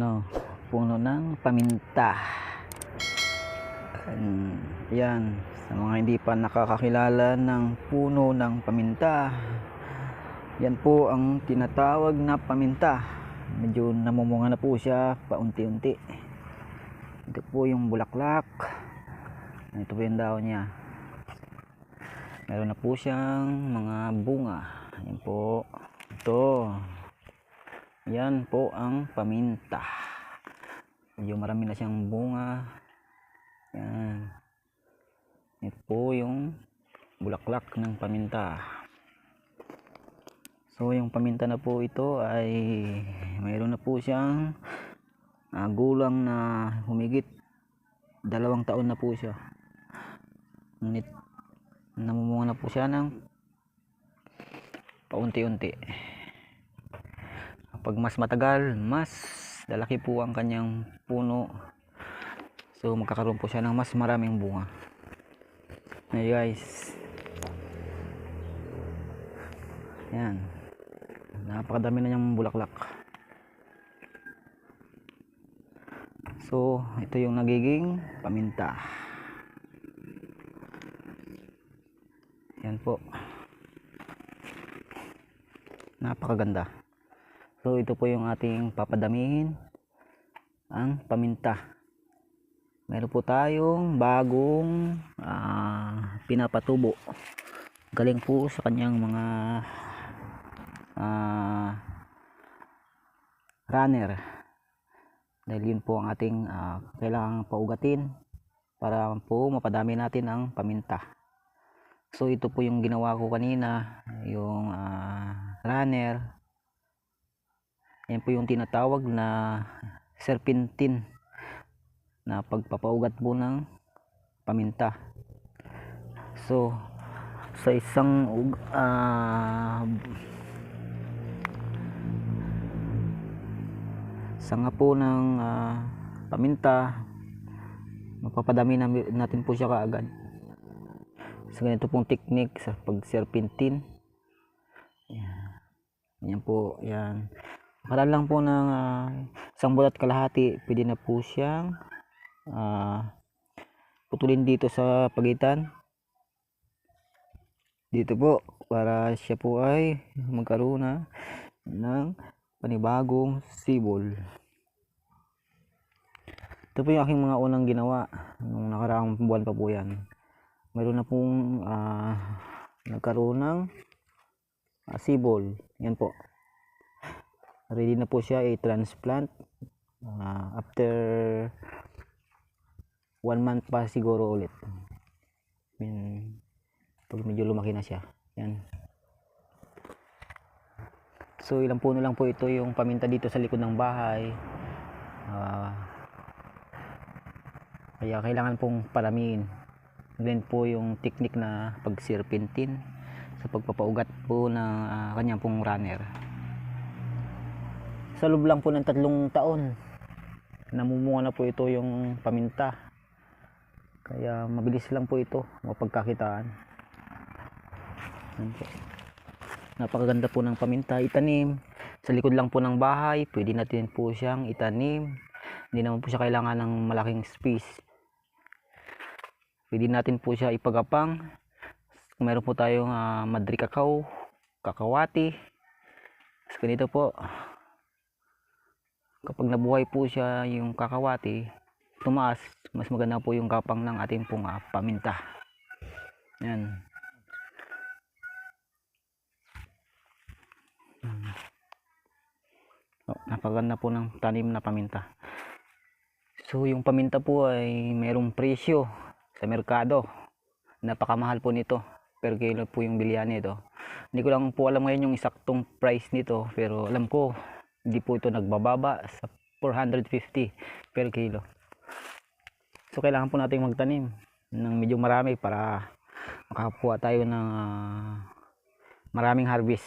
ano, puno ng paminta. Ayan, yan, sa mga hindi pa nakakakilala ng puno ng paminta. Yan po ang tinatawag na paminta. Medyo namumunga na po siya paunti-unti. Ito po yung bulaklak. Ito po yung daon niya. Meron na po siyang mga bunga. Yan po. Ito. Yan po ang paminta. Medyo marami na siyang bunga. Yan. Ito po yung bulaklak ng paminta. So yung paminta na po ito ay mayroon na po siyang ah, gulang na humigit dalawang taon na po siya. Ngunit namumunga na po siya ng paunti-unti. Kapag mas matagal, mas lalaki po ang kanyang puno. So magkakaroon po siya ng mas maraming bunga. Hey guys. Yan. Napakadami na niyang bulaklak. So, ito yung nagiging paminta. Yan po. Napakaganda. So, ito po yung ating papadamihin ang paminta. Meron po tayong bagong ah, pinapatubo. Galing po sa kanyang mga ah, runner. Dahil yun po ang ating ah, kailangang paugatin para po mapadami natin ang paminta. So ito po yung ginawa ko kanina, yung ah, runner. Yan po yung tinatawag na serpentine na pagpapaugat po ng paminta. So sa isang ug- ah, sanga po ng ah, paminta mapapadami natin po siya kaagad. Sa ganito pong technique sa pag serpentine yan, yan po yan para lang po ng ah, isang bulat kalahati pwede na po siyang ah, putulin dito sa pagitan. Dito po para siya po ay magkaroon na ng panibagong sibol. Ito po yung aking mga unang ginawa nung nakaraang buwan pa po yan. Meron na pong ah, nagkaroon ng ah, sibol. Yan po ready na po siya i-transplant. Ah, after one month pa siguro ulit. Yan. pag medyo lumaki na siya. Yan. So ilang puno lang po ito yung paminta dito sa likod ng bahay. Ah, kaya kailangan pong paramiin din po yung technique na pagsirpintin sa pagpapaugat po ng ah, kanyang pong runner sa loob lang po ng tatlong taon namumunga na po ito yung paminta. Kaya mabilis lang po ito mapagkakitaan. Po. napakaganda po ng paminta. Itanim. Sa likod lang po ng bahay pwede natin po siyang itanim. Hindi naman po siya kailangan ng malaking space. Pwede natin po siya ipagapang. Meron po tayong ah, madri kakao kakawati. Tapos ganito po kapag nabuhay po siya yung kakawati tumaas mas maganda po yung kapang ng ating pong ah, paminta. Yan. Hmm. oh, napaganda po ng tanim na paminta. So yung paminta po ay merong presyo sa merkado. Napakamahal po nito per kilo po yung bilihan nito. Hindi ko lang po alam ngayon yung isaktong price nito pero alam ko hindi po ito nagbababa sa 450 per kilo. So kailangan po nating magtanim ng medyo marami para makakuha tayo ng ah, maraming harvest.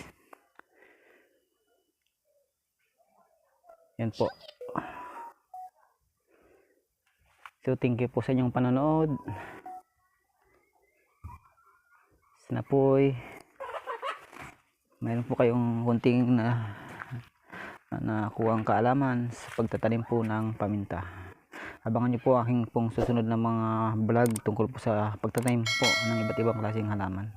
Yan po. So thank you po sa inyong panonood. Sana po mayroon po kayong kunting na na kuhang kaalaman sa pagtatanim po ng paminta. Abangan niyo po aking pong susunod na mga vlog tungkol po sa pagtatanim po ng iba't ibang klaseng halaman.